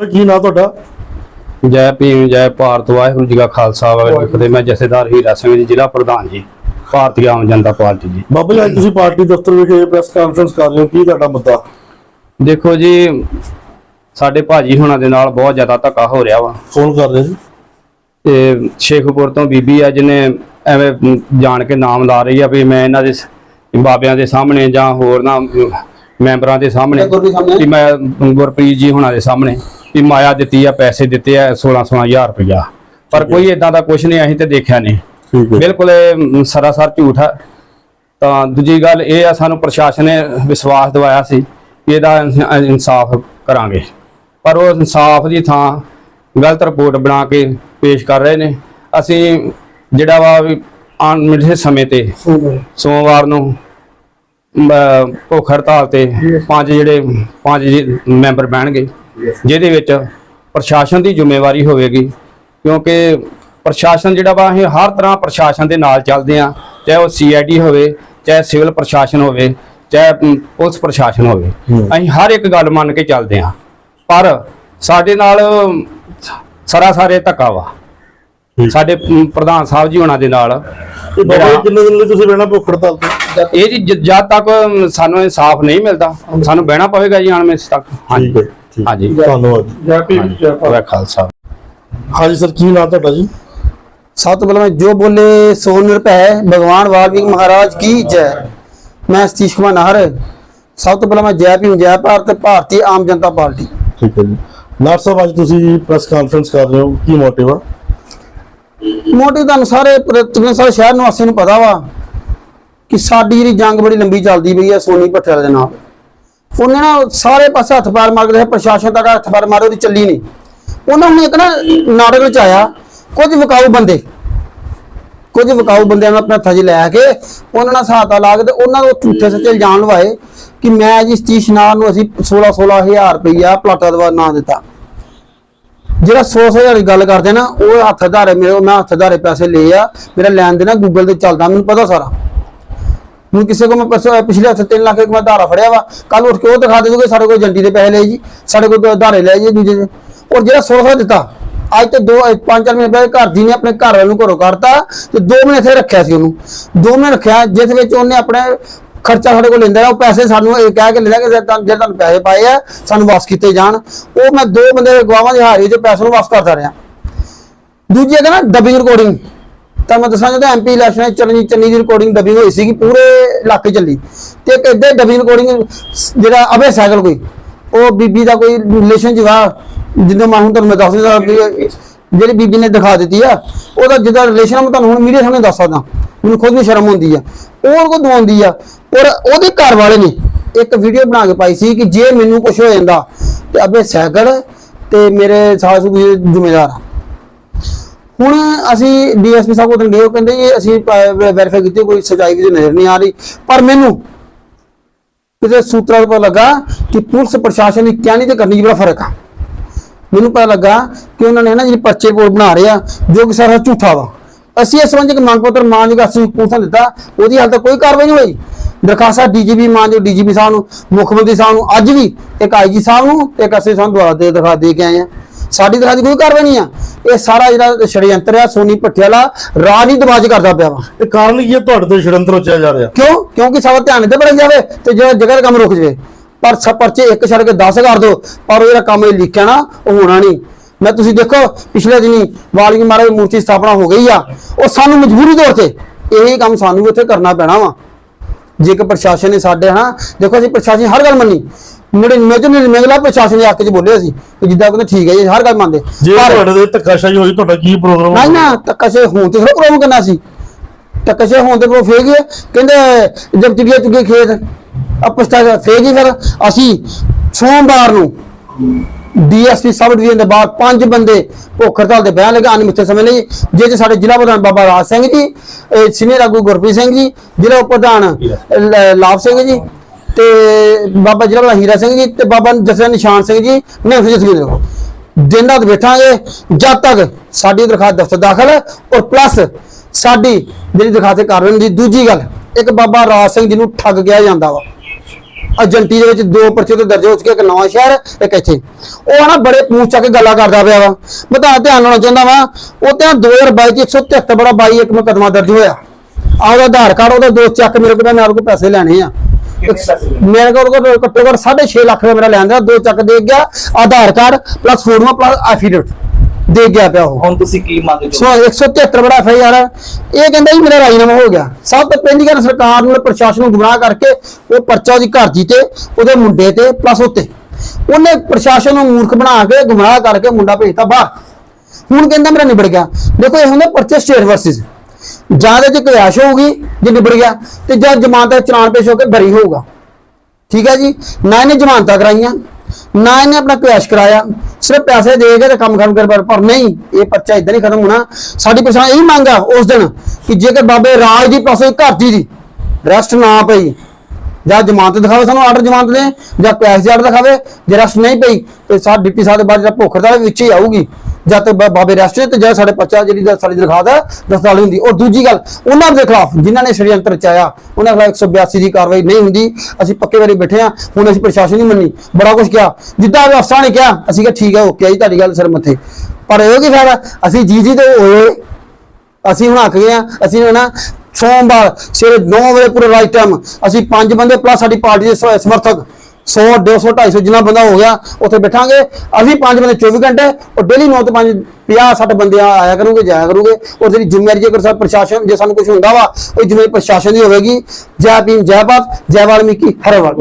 ਕੀ ਨਾਂ ਤੁਹਾਡਾ? ਜੈ ਭੀਮ ਜੈ ਭਾਰਤ ਵਾਹਿਗੁਰੂ ਜੀ ਕਾ ਖਾਲਸਾ ਵਾਹਿਗੁਰੂ ਜੀ ਕੀ ਫਤਿਹ। ਮੈਂ ਜਥੇਦਾਰ ਹੀਰਾ ਸਿੰਘ ਜੀ ਜ਼ਿਲ੍ਹਾ ਪ੍ਰਧਾਨ ਜੀ ਭਾਰਤੀ ਆਮ ਜਨਤਾ ਪਾਰਟੀ ਜੀ। ਬਾਬਾ ਜੀ ਅੱਜ ਤੁਸੀਂ ਪਾਰਟੀ ਦਫ਼ਤਰ ਵਿਖੇ ਪ੍ਰੈਸ ਕਾਨਫਰੰਸ ਕਰ ਰਹੇ ਹੋ। ਕੀ ਤੁਹਾਡਾ ਮੁੱਦਾ? ਦੇਖੋ ਜੀ ਸਾਡੇ ਭਾਜੀ ਹੁਣਾਂ ਦੇ ਨਾਲ ਬਹੁਤ ਜ਼ਿਆਦਾ ਧੱਕਾ ਹੋ ਰਿਹਾ ਵਾ। ਫੋਨ ਕਰ ਰਹੇ ਸੀ ਤੇ ਸ਼ੇਖੂਪੁਰ ਤੋਂ ਬੀਬੀ ਆ ਜਿਹਨੇ ਐਵੇਂ ਜਾਣ ਕੇ ਨਾਮ ਲਾ ਰਹੀ ਆ ਵੀ ਮੈਂ ਇਹਨਾਂ ਦੇ ਬਾਬਿਆਂ ਦੇ ਸਾਹਮਣੇ ਜਾਂ ਹੋਰ ਨਾ ਮੈਂਬਰਾਂ ਦੇ ਸਾਹਮਣੇ ਵੀ ਮੈਂ ਗੁਰਪ੍ਰੀਤ ਜੀ ਹੁਣਾਂ ਦੇ ਸਾਹਮਣੇ ਵੀ ਮਾਇਆ ਦਿੱਤੀ ਆ ਪੈਸੇ ਦਿੱਤੇ ਆ 16 16000 ਰੁਪਇਆ। ਪਰ ਕੋਈ ਇਦਾਂ ਦਾ ਕੁਝ ਨਹੀਂ ਅਸੀਂ ਤੇ ਦੇਖਿਆ ਨਹੀਂ। ਬਿਲਕੁਲ ਇਹ ਸਰਾਸਰ ਝੂਠ ਹੈ ਤਾਂ ਦੂਜੀ ਗੱਲ ਇਹ ਆ ਸਾਨੂੰ ਪ੍ਰਸ਼ਾਸਨ ਨੇ ਵਿਸ਼ਵਾਸ ਦਿਵਾਇਆ ਸੀ ਕਿ ਇਹਦਾ ਇਨ- ਇਨਸਾਫ ਕਰਾਂਗੇ। ਪਰ ਉਹ ਇਨਸਾਫ ਦੀ ਥਾਂ ਗਲਤ ਰਿਪੋਰਟ ਬਣਾ ਕੇ ਪੇਸ਼ ਕਰ ਰਹੇ ਨੇ। ਅਸੀਂ ਜਿਹੜਾ ਵਾ ਆਉਣ ਮਿਲੇ ਸਮੇਂ ਤੇ ਸੋਮਵਾਰ ਨੂੰ ਭੁੱਖ ਹੜਤਾਲ ਤੇ ਪੰਜ ਜਿਹੜੇ ਪੰਜ ਮੈਂਬਰ ਬਹਿਣਗੇ। ਜਿਹਦੇ ਵਿੱਚ ਪ੍ਰਸ਼ਾਸਨ ਦੀ ਜ਼ਿੰਮੇਵਾਰੀ ਹੋਵੇਗੀ ਕਿਉਂਕਿ ਪ੍ਰਸ਼ਾਸਨ ਜਿਹੜਾ ਵਾ ਅਸੀਂ ਹਰ ਤਰ੍ਹਾਂ ਪ੍ਰਸ਼ਾਸਨ ਦੇ ਨਾਲ ਚੱਲਦੇ ਆ ਚਾਹੇ ਉਹ ਸੀਆਈਡੀ ਹੋਵੇ ਚਾਹੇ ਸਿਵਲ ਪ੍ਰਸ਼ਾਸਨ ਹੋਵੇ ਚਾਹੇ ਪੁਲਿਸ ਪ੍ਰਸ਼ਾਸਨ ਹੋਵੇ। ਅਸੀਂ ਹਰ ਇੱਕ ਗੱਲ ਮੰਨ ਕੇ ਚੱਲਦੇ ਆ ਪਰ ਸਾਡੇ ਨਾਲ ਸਰਾਸਰੇ ਧੱਕਾ ਵਾ। ਸਾਡੇ ਅਮ, ਪ੍ਰਧਾਨ ਸਾਹਿਬ ਜੀ ਉਹਨਾਂ ਦੇ ਨਾਲ ਇਹ ਬਾਬਾ ਜੀ ਜਿਹੜਾ- ਕਿੰਨੇ ਦਿਨ ਲਈ ਤੁਸੀਂ ਰਹਿਣਾ ਭੁੱਖ ਹੜਤਾਲ ਤੇ ਇਹ ਜੀ ਜ- ਜਦ ਤੱਕ ਸਾਨੂੰ ਇਨਸਾਫ ਨਹੀਂ ਮਿਲਦਾ ਸਾਨੂੰ ਬਹਿਣਾ ਪਵੇਗਾ ਜੀ ਆਣ ਮੇਸ ਤੱਕ ਹਾਂਜੀ ਠੀਕ ਹੈ ਠੀਕ ਹਾਂਜੀ ਧੰਨਵਾਦ ਜੀ ਜੈ ਭੀਮ ਜੈ ਭਾਰਤ ਵਾਹਿ ਖਾਲਸਾ ਹਾਂਜੀ ਸਰ ਕੀ ਨਾਂ ਤੁਹਾਡਾ ਜੀ सब तो पहले मैं जो बोले सो निरपय है भगवान वाल्मीकि महाराज की जय मैं सतीश कुमार नाहर सब तो पहले मैं जय भीम जय भारत भारतीय आम जनता पार्टी ਠੀਕ ਹੈ ਜੀ ਨਾਰ ਸਾਹਿਬ ਅੱਜ ਤੁਸੀਂ ਪ੍ਰੈਸ ਕਾਨਫਰੰਸ ਕਰ ਰਹੇ ਹੋ ਕੀ ਮੋਟਿਵ ਆ ਮੋਟੀ ਤੁਹਾਨੂੰ ਸਾਰੇ ਤਕਰੀਬਨ ਸਾਰੇ ਸ਼ਹਿਰ ਨਿਵਾਸੀਆਂ ਨੂੰ ਪਤਾ ਵਾ ਕਿ ਸਾਡੀ ਜਿਹੜੀ ਜੰਗ ਬੜੀ ਲੰਬੀ ਚੱਲਦੀ ਪਈ ਆ ਸੋਨੀ ਭੱਠੇ ਦੇ ਨਾਲ। ਉਹਨੇ ਨਾ ਸਾਰੇ ਪਾਸੇ ਹੱਥ ਪਾਰ ਮਾਰ ਕੇ ਪ੍ਰਸ਼ਾਸਨ ਤੱਕ ਹੱਥ ਪਾਰ ਮਾਰੇ, ਉਹਦੀ ਚੱਲੀ ਨਹੀਂ। ਉਹਨਾਂ ਹੁਣ ਇੱਕ ਨਾ ਨਾਟਕ ਵਿੱਚ ਆਇਆ ਕੁਝ ਵਿਕਾਊ ਬੰਦੇ। ਕੁਝ ਵਿਕਾਊ ਬੰਦਿਆਂ ਨੂੰ ਆਪਣੇ ਹੱਥਾਂ 'ਚ ਲੈ ਕੇ ਉਹਨਾਂ ਨਾਲ ਸਹਾਇਤਾ ਲਾ ਕੇ ਤੇ ਉਹਨਾਂ ਨੂੰ ਝੂਠੇ ਸੱਚੇ ਇਲਜ਼ਾਮ ਲਵਾਏ ਕਿ ਮੈਂ ਜੀ ਸਤੀਸ਼ ਨਾਰ ਨੂੰ ਅਸੀਂ 16 16000 ਰੁਪਈਆ ਪਲਾਟਾ ਦਾ ਨਾਂ ਦਿੱਤਾ। ਜਿਹੜਾ 100 ਹਜ਼ਾਰ ਦੀ ਗੱਲ ਕਰਦੇ ਨਾ, ਉਹ ਹੱਥ ਧਾਰੇ ਮੇਰੇ ਮੈਂ ਹੱਥ ਧਾਰੇ ਪੈਸੇ ਲਏ ਆ, ਮੇਰਾ ਲੈਣ ਦੇਣਾ ਗੂਗਲ ਤੇ ਚੱਲਦਾ, ਮੈਨੂੰ ਪਤਾ ਸਾਰਾ। ਹੁਣ ਕਿਸੇ ਕੋ ਮੈਂ ਪਰਸੋਂ ਪਿਛਲੇ ਹਫ਼ਤੇ 3 ਲੱਖ ਇੱਕ ਮੈਂ ਧਾਰਾ ਫੜਿਆ ਵਾ ਕੱਲ ਉੱਠ ਕੇ ਉਹ ਦਿਖਾ ਦੇ ਸਾਡੇ ਕੋਲ ਏਜੰਟੀ ਦੇ ਪੈਸੇ ਲਏ ਜੀ, ਸਾਡੇ ਕੋਲ ਧਾਰੇ ਲੈ ਜੀ ਦੂਜੇ ਦੇ। ਔਰ ਜਿਹੜਾ 16 ਦਿੱਤਾ, ਅੱਜ ਤੇ ਦੋ ਪੰਜ ਚਾਰ ਮਹੀਨੇ ਪਹਿਲੇ ਘਰ ਜੀ ਨੇ ਆਪਣੇ ਘਰ ਵਾਲੇ ਨੂੰ ਘਰੋਂ ਕੱਢਤਾ ਤੇ 2 ਮਹੀਨੇ ਇੱਥੇ ਰੱਖਿਆ ਸੀ ਉਹਨੂੰ। 2 ਮਹੀਨੇ ਰੱਖਿਆ, ਜਿਸ ਵਿੱਚ ਉਹਨੇ ਆਪਣੇ ਖਰਚਾ ਸਾਡੇ ਕੋਲ ਲੈਂਦਾ ਰਿਹਾ, ਉਹ ਪੈਸੇ ਸਾਨੂੰ ਇਹ ਕਹਿ ਕੇ ਲੈਂਦਾ ਕਿ ਜੇ ਤੁਹਾਨੂੰ ਜੇ ਤੁਹਾਨੂੰ ਪੈਸੇ ਪਾਏ ਆ ਸਾਨੂੰ ਵਾਪਸ ਕੀਤੇ ਜਾਣ। ਉਹ ਮੈਂ ਦੋ ਬੰਦੇ ਗਵਾਹਾਂ ਦੀ ਹਾਰੀ ਤੇ ਪੈਸੇ ਨੂੰ ਵਾਪਸ ਕਰਦਾ ਰਿਹਾ। ਦੂਜੀ ਹੈਗਾ ਨਾ ਡਬਿੰਗ ਰਿਕਾਰਡਿੰਗ ਤਾਂ ਮੈਂ ਦੱਸਾਂ ਜਦੋਂ ਐਮਪੀ ਇਲੈਕਸ਼ਨ ਵਿੱਚ ਚੰਨੀ ਚੰਨੀ ਦੀ ਰਿਕਾਰਡਿੰਗ ਡਬਿੰਗ ਹੋਈ ਸੀਗੀ ਪੂਰੇ ਇਲਾਕੇ ਚੱਲੀ। ਤੇ ਇੱਕ ਇੱਦਾਂ ਡਬਿੰਗ ਰਿਕਾਰਡਿੰਗ ਜਿਹੜਾ ਅਬੇ ਸਾਈਕਲ ਕੋਈ ਉਹ ਬੀਬੀ ਦਾ ਕੋਈ ਰਿਲੇਸ਼ਨ ਜਿਹਾ ਜਿੰਦੋਂ ਮੈਂ ਹੁਣ ਤੁਹਾਨੂੰ ਮੈਂ ਦੱਸ ਦਿੰਦਾ ਜਿਹੜੀ ਬੀਬੀ ਨੇ ਦਿਖਾ ਦਿੱਤੀ ਆ ਉਹਦਾ ਜਿਹਦਾ ਰਿਲੇਸ਼ਨ ਮੈਂ ਤੁਹਾਨੂੰ ਹੁਣ ਮੀਡੀਆ ਸਾਹਮਣੇ ਦੱਸ ਸਕਦਾ। ਮੈਨੂੰ ਖੁਦ ਨੂੰ ਸ਼ਰਮ ਆਉਂਦੀ ਆ। ਉਹ ਕੋ ਦਵਾਉਂਦੀ ਆ। ਔਰ ਉਹਦੇ ਘਰ ਵਾਲੇ ਨੇ ਇੱਕ ਵੀਡੀਓ ਬਣਾ ਕੇ ਪਾਈ ਸੀ ਕਿ ਜੇ ਮੈਨੂੰ ਕੁਝ ਹੋ ਜਾਂਦਾ ਤੇ ਅਬੇ ਸਾਈਕਲ ਤੇ ਮੇਰੇ ਸਾਸੂ ਦੀ ਜ਼ਿੰਮੇਵਾਰ ਹੁਣ ਅਸੀਂ ਡੀਐਸਪੀ ਸਾਹਿਬ ਕੋਲ ਗਏ, ਉਹ ਕਹਿੰਦੇ ਜੀ ਅਸੀਂ ਵੈਰੀਫਾਈ ਕੀਤੀ, ਕੋਈ ਸਚਾਈ ਵੀ ਨਜ਼ਰ ਨਹੀਂ ਆ ਰਹੀ। ਪਰ ਮੈਨੂੰ ਕਿਤੇ ਸੂਤਰਾਂ ਤੋਂ ਪਤਾ ਲੱਗਾ ਕਿ ਪੁਲਿਸ ਪ੍ਰਸ਼ਾਸਨ ਦੀ ਕਹਿਣੀ ਤੇ ਕਰਨੀ 'ਚ ਬੜਾ ਫ਼ਰਕ ਆ। ਮੈਨੂੰ ਪਤਾ ਲੱਗਾ ਕਿ ਉਹਨਾਂ ਨੇ ਨਾ ਜਿਹੜੀ ਪਰਚੇ ਬੋਰਡ ਬਣਾ ਰਹੇ ਆ, ਜੋ ਕਿ ਸਾਰਾ ਝੂਠਾ ਵਾ। ਅਸੀਂ ਇਸ ਸੰਬੰਧ ਇੱਕ ਮੰਗ ਪੱਤਰ ਮਾਨਯੋਗ ਅਸੀਂ ਪੁਲਿਸ ਨੂੰ ਦਿੱਤਾ। ਉਹਦੀ ਹਾਲ ਤੱਕ ਕੋਈ ਕਾਰਵਾਈ ਨਹੀਂ ਹੋਈ। ਦਰਖਾਸਤ ਡੀਜੀਪੀ ਮਾਨਯੋਗ ਡੀਜੀਪੀ ਸਾਹਿਬ ਨੂੰ ਮੁੱਖ ਮੰਤਰੀ ਸਾਹਿਬ ਨੂੰ ਅੱਜ ਵੀ ਇੱਕ ਆਈਜੀ ਸਾਹਿਬ ਨੂੰ ਤੇ ਇੱਕ ਅਸੀਂ ਸਾਨੂੰ ਦੁਆਰਾ ਦੇ ਦਿਖਾ ਦੇ ਕੇ ਆਏ ਆ ਸਾਡੀ ਤਰ੍ਹਾਂ ਦੀ ਕੋਈ ਕਾਰਵਾਈ ਨਹੀਂ ਆ। ਇਹ ਸਾਰਾ ਜਿਹੜਾ ਛੜਯੰਤਰ ਆ ਸੋਨੀ ਭੱਠੇ ਵਾਲਾ ਰਾਜ ਹੀ ਦਬਾਜ ਕਰਦਾ ਪਿਆ ਵਾ। ਇਹ ਕਾਰਨ ਕੀ ਹੈ ਤੁਹਾਡੇ ਤੇ ਛੜੰਤਰ ਰਚਿਆ ਜਾ ਰਿਹਾ। ਕਿਉਂ? ਕਿਉਂਕਿ ਸਾਡਾ ਧਿਆਨ ਇੱਧਰ ਬਣ ਜਾਵੇ ਤੇ ਜਿਹੜਾ ਜਗ੍ਹਾ ਦਾ ਕੰਮ ਰੁਕ ਜਾਵੇ। ਪਰ ਪਰਚੇ ਇੱਕ ਛੱਡ ਕੇ 10 ਕਰ ਦੋ ਪਰ ਉਹ ਜਿਹੜਾ ਕੰਮ ਇਹ ਲਿਖਿਆ ਨਾ ਉਹ ਹੋਣਾ ਨਹੀਂ। ਮੈਂ ਤੁਸੀਂ ਦੇਖੋ ਪਿਛਲੇ ਦਿਨੀ ਵਾਲਮੀਕੀ ਮਹਾਰਾਜ ਦੀ ਮੂਰਤੀ ਸਥਾਪਨਾ ਹੋ ਗਈ ਆ। ਉਹ ਸਾਨੂੰ ਮਜਬੂਰੀ ਤੌਰ ਤੇ ਇਹੀ ਕੰਮ ਸਾਨੂੰ ਇੱਥੇ ਕਰਨਾ ਪੈਣਾ ਵਾ। ਜੇ ਕਿ ਪ੍ਰਸ਼ਾਸਨ ਨੇ ਸਾਡੇ ਹਾਂ ਦੇਖੋ ਅਸੀਂ ਪ੍ਰਸ਼ਾਸਨ ਹਰ ਗੱਲ ਮੰਨੀ। ਮੇਰੇ ਮੇਜਰ ਨੇ ਮੇਗਲਾ ਪ੍ਰਸ਼ਾਸਨ ਦੇ ਹੱਕ 'ਚ ਬੋਲੇ ਸੀ ਕਿ ਜਿੱਦਾਂ ਕਹਿੰਦੇ ਠੀਕ ਹੈ ਜੀ ਹਰ ਗੱਲ ਮੰਨਦੇ। ਜੇ ਪਰ- ਤੁਹਾਡੇ ਤੇ ਧੱਕਾਸ਼ਾਹੀ ਹੋਈ ਤੁਹਾਡਾ ਕੀ ਪ੍ਰੋਗਰਾਮ ਨਹੀਂ ਨਾ ਤੱਕਸ਼ੇ ਹੋਣ ਤੇ ਥੋੜਾ ਪ੍ਰੋਗਰਾਮ ਕਰਨਾ ਸੀ। ਤੱਕਸ਼ੇ ਹੋਣ ਤੇ ਉਹ ਫੇਰ ਗਏ ਕਹਿੰਦੇ ਜਬ ਚੁਗੀਏ ਚੁਗੇ ਖੇਤ ਆਪਸਤਾ ਫੇਰ ਗਈ ਫਿਰ? ਅਸੀਂ ਸੋਮਵਾਰ ਨੂੰ ਡੀਐਸਪੀ ਸਬ ਡਿਵੀਜ਼ਨ ਦੇ ਬਾਅਦ ਪੰਜ ਬੰਦੇ ਭੁੱਖ ਹੜਤਾਲ ਦੇ ਬਿਆਨ ਲਗਾ ਅਨਮਿੱਥੇ ਸਮੇਂ ਲਈ ਜੇ ਚ ਸਾਡੇ ਜ਼ਿਲ੍ਹਾ ਪ੍ਰਧਾਨ ਬਾਬਾ ਰਾਜ ਸਿੰਘ ਜੀ ਸੀਨੀਅਰ ਆਗੂ ਗੁਰਪ੍ਰੀਤ ਸਿੰਘ ਜੀ, ਜ਼ਿਲ੍ਹਾ ਪ੍ਰਧਾਨ ਲ- ਲਾਭ ਸਿੰਘ ਜੀ ਤੇ ਬਾਬਾ ਜ਼ਿਲ੍ਹਾ ਪ੍ਰਧਾਨ ਹੀਰਾ ਸਿੰਘ ਜੀ ਤੇ ਬਾਬਾ ਜਸਨ ਨਿਸ਼ਾਨ ਸਿੰਘ ਜੀ ਨੇ ਫਿਰ ਜੀ ਦਿਨ ਰਾਤ ਬੈਠਾਂਗੇ, ਜਦ ਤੱਕ ਸਾਡੀ ਦਰਖਾਸਤ ਦਫ਼ਤਰ ਦਾਖਲ ਔਰ ਪਲੱਸ ਸਾਡੀ ਜਿਹੜੀ ਦਰਖਾਸਤ ਕਾਰਵਾਈ ਦੀ ਦੂਜੀ ਗੱਲ, ਇੱਕ ਬਾਬਾ ਰਾਜ ਸਿੰਘ ਜੀ ਨੂੰ ਠੱਗ ਗਿਆ ਜਾਂਦਾ ਵਾ। ਏਜੰਟੀ ਦੇ ਵਿੱਚ ਦੋ ਪਰਚੇ ਤੋਂ ਦਰਜ ਹੋ ਚੁੱਕੇ ਇੱਕ ਨਵਾਂ ਸ਼ਹਿਰ ਇੱਕ ਇੱਥੇ। ਉਹ ਨਾ ਬੜੇ ਪੂਛ ਚੱਕ ਕੇ ਗੱਲਾਂ ਕਰਦਾ ਪਿਆ ਵਾ। ਮੈਂ ਤਾਂ ਧਿਆਨ ਨਾਲ ਚਾਹੁੰਦਾ ਵਾ ਉਹ ਤੇ 2022 ਚ 173 ਬੜਾ 22 ਇੱਕ ਮੁਕੱਦਮਾ ਦਰਜ ਹੋਇਆ। ਆ ਉਹਦਾ ਆਧਾਰ ਕਾਰਡ ਉਹਦੇ ਦੋ ਚੱਕ ਮੇਰੇ ਕੋਲ ਉਹਦੇ ਕੋਲ ਪੈਸੇ ਲੈਣੇ ਆ। ਮੇਰੇ ਕੋਲ ਕੋਲ ਘੱਟੋ ਘੱਟ 6.5 ਲੱਖ ਦਾ ਮੇਰਾ ਲੈਣ ਦਾ ਦੋ ਚੱਕ ਦੇ ਗਿਆ ਆਧਾਰ ਕਾਰਡ ਪਲੱਸ ਫੋਟੋਆਂ ਪਲੱਸ ਐਫੀਡੇਵਿਟ ਦੇ ਗਿਆ ਪਿਆ ਉਹ। ਹੁਣ ਤੁਸੀਂ ਕੀ ਮੰਗ ਸੋ 173 ਬੜਾ ਐਫਆਈਆਰ ਇਹ ਕਹਿੰਦਾ ਜੀ ਮੇਰਾ ਰਾਜੀਨਾਮਾ ਹੋ ਗਿਆ। ਸਭ ਤੋਂ ਪਹਿਲੀ ਗੱਲ ਸਰਕਾਰ ਨੂੰ ਪ੍ਰਸ਼ਾਸਨ ਨੂੰ ਗੁੰਮਰਾਹ ਕਰਕੇ ਉਹ ਪਰਚਾ ਉਹਦੀ ਘਰ ਜੀ ਤੇ ਉਹਦੇ ਮੁੰਡੇ ਤੇ ਪਲੱਸ ਉੱਤੇ। ਉਹਨੇ ਪ੍ਰਸ਼ਾਸਨ ਨੂੰ ਮੂਰਖ ਬਣਾ ਕੇ ਗੁੰਮਰਾਹ ਕਰਕੇ ਮੁੰਡਾ ਭੇਜਤਾ ਬਾਹਰ। ਹੁਣ ਕਹਿੰਦਾ ਮੇਰਾ ਨਿਬੜ ਗਿਆ। ਦੇਖੋ ਇਹ ਹੁੰਦਾ ਪਰਚੇ ਸਟੇਟ ਵਰਸਸ ਜਾਂ ਇਹਦੇ ਚ ਕੈਸ਼ ਹੋਊਗੀ ਜੇ ਨਿਬੜ ਗਿਆ ਤੇ ਜਾਂ ਜ਼ਮਾਨਤ ਦਾ ਚਲਾਨ ਪੇਸ਼ ਹੋ ਕੇ ਬਰੀ ਹੋਊਗਾ। ਠੀਕ ਹੈ ਜੀ? ਨਾ ਇਹਨੇ ਜ਼ਮਾਨਤਾਂ ਕਰਾਈਆਂ ਨਾ ਇਹਨੇ ਆਪਣਾ ਕੈਸ਼ ਕਰਾਇਆ। ਸਿਰਫ ਪੈਸੇ ਦੇ ਕੇ ਤੇ ਕੰਮ ਖਤਮ ਕਰ ਪਰ- ਨਹੀਂ, ਇਹ ਪਰਚਾ ਇਦਾਂ ਨਹੀਂ ਖਤਮ ਹੋਣਾ। ਸਾਡੀ ਪਛਾਣ ਇਹੀ ਮੰਗ ਆ ਉਸ ਦਿਨ ਕਿ ਜੇਕਰ ਬਾਬੇ ਰਾਜ ਦੀ ਪਾਸੇ ਘਰ ਦੀ ਰੈਸਟ ਨਾ ਪਈ, ਜਾਂ ਜ਼ਮਾਨਤ ਦਿਖਾਵੇ ਸਾਨੂੰ ਆਰਡਰ ਜ਼ਮਾਨਤ ਦੇ, ਜਾਂ ਕੈਸ਼ ਦੀ ਆਰਡਰ ਦਿਖਾਵੇ, ਜੇ ਰੈਸਟ ਨਹੀਂ ਪਈ, ਤੇ ਸਾਡ ਡਿਪਟੀ ਸਾਹਿਬ ਦੇ ਬਾਅਦ ਜਿਹੜਾ ਭੁੱਖ ਹੜਤਾਲ ਵਿੱਚ ਹੀ ਆਊਗੀ। ਜਦ ਤੱਕ ਬਾਬੇ ਰੈਸਟ ਨੇ ਤੇ ਜਦ ਸਾਡੇ ਪਰਚਾ ਜਿਹੜੀ ਸਾਡੀ ਦਰਖਾਸਤ ਹੈ ਦਸਤਾਲੀ ਹੁੰਦੀ। ਔਰ ਦੂਜੀ ਗੱਲ, ਉਹਨਾਂ ਦੇ ਖਿਲਾਫ ਜਿਨ੍ਹਾਂ ਨੇ ਸ਼ਰੀਅੰਤਰ ਰਚਾਇਆ, ਉਹਨਾਂ ਖਿਲਾਫ 182 ਦੀ ਕਾਰਵਾਈ ਨਹੀਂ ਹੁੰਦੀ। ਅਸੀਂ ਪੱਕੇ ਵਾਰੀ ਬੈਠੇ ਆ ਹੁਣ ਅਸੀਂ ਪ੍ਰਸ਼ਾਸਨ ਨਹੀਂ ਮੰਨੀ। ਬੜਾ ਕੁਝ ਕਿਹਾ। ਜਿੱਦਾਂ ਅਫਸਰਾਂ ਨੇ ਕਿਹਾ, ਅਸੀਂ ਕਿਹਾ ਠੀਕ ਹੈ, ਓਕੇ ਆ ਜੀ, ਤੁਹਾਡੀ ਗੱਲ ਸਿਰ ਮੱਥੇ। ਪਰ ਇਹ ਕੀ ਫਾਇਦਾ? ਅਸੀਂ ਜੀ ਜੀ ਤੇ ਹੋਏ ਅਸੀਂ ਹੁਣ ਅੱਕ ਗਏ ਆ ਅਸੀਂ ਨਾ ਸੋਮਵਾਰ ਸਵੇਰੇ 9 ਵਜੇ ਪੂਰੇ ਰਾਈਟ ਟਾਈਮ ਅਸੀਂ ਪੰਜ ਬੰਦੇ ਪਲੱਸ ਸਾਡੀ ਪਾਰਟੀ ਦੇ ਸਮਰਥਕ 100 200 250 ਜਿੰਨਾ ਬੰਦਾ ਹੋ ਗਿਆ, ਉੱਥੇ ਬੈਠਾਂਗੇ। ਅਸੀਂ ਪੰਜ ਬੰਦੇ 24 ਘੰਟੇ, ਔਰ ਡੇਲੀ 9 ਤੋਂ 5 50 60 ਬੰਦੇ ਆਇਆ ਕਰੂਗੇ, ਜਾਇਆ ਕਰੂਗੇ। ਔਰ ਜਿਹੜੀ ਜ਼ਿੰਮੇਵਾਰੀ ਜੇਕਰ ਸਾ ਪ੍ਰਸ਼ਾਸਨ ਜੇ ਸਾਨੂੰ ਕੁਝ ਹੁੰਦਾ ਵਾ, ਉਹ ਜ਼ਿੰਮੇਵਾਰੀ ਪ੍ਰਸ਼ਾਸਨ ਦੀ ਹੋਵੇਗੀ। ਜੈ ਭੀਮ, ਜੈ ਭਾਰਤ, ਜੈ ਵਾਲਮੀਕੀ ਹਰ ਵਾਰ